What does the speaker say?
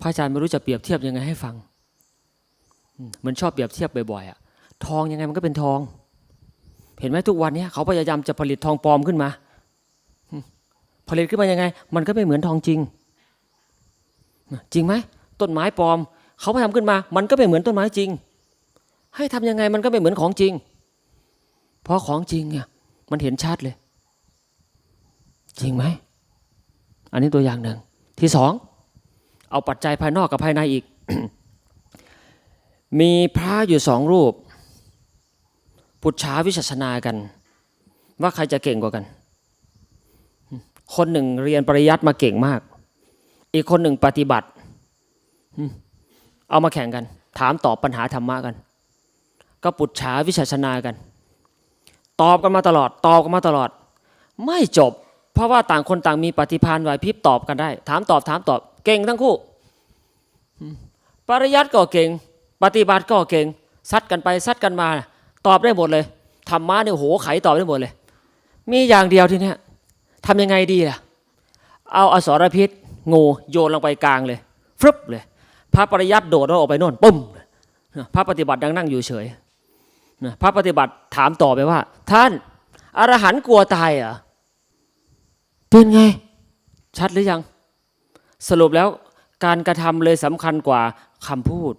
พระอาจารย์ไม่รู้จะเปรียบเทียบยังไงให้ฟังมันชอบเปรียบเทียบบ่อยๆอะทองยังไงมันก็เป็นทอง เห็นไหมทุกวันนี้เขาพยายามจะผลิตทองปลอมขึ้นมา ผลิตขึ้นมายังไง มันก็ไม่เหมือนทองจริง จริงไหมต้นไม้ปลอม เขาไปทำขึ้นมา มันก็ไม่เหมือนต้นไม้จริง ให้ทำยังไงมันก็ไม่เหมือนของจริง เพราะของจริงเนี่ยมันเห็นชัดเลย จริงไหมอันนี้ตัวอย่างหนึ่งที่สอง เอาปัจจัยภายนอกกับภายในอีก มีพระอยู่สองรูป ปุจฉาวิชัชนากัน ว่าใครจะเก่งกว่ากัน คนหนึ่งเรียนปริยัติมาเก่งมาก อีกคนหนึ่งปฏิบัติ เอามาแข่งกัน ถามตอบปัญหาธรรมะกัน ก็ปุจฉาวิชัชนากัน ตอบกันมาตลอด ตอบกันมาตลอด ไม่จบ เพราะว่าต่างคนต่างมีปฏิภาณไหวพริบตอบกันได้ ถามตอบถามตอบ เก่งทั้งคู่อืมปริยัติก็เก่ง ปฏิบัติก็เก่ง ซัดกันไปซัดกันมา ตอบได้หมดเลยธรรมะเนี่ยโหไขตอบได้หมดเลย มีอย่างเดียวทีเนี้ยทำยังไงดีล่ะ เอาอสรพิษงูโยนลงไปกลางเลยฟรึบเลย พระปริยัติโดดออกไปโน่นปุ้มเลยพระปฏิบัติดังนั่งอยู่เฉยนะพระปฏิบัติถามต่อไปว่า ท่านอรหันต์กลัวตายเหรอเป็นไง ชัดหรือยัง สรุปแล้วการกระทำเลยสำคัญกว่าคำพูด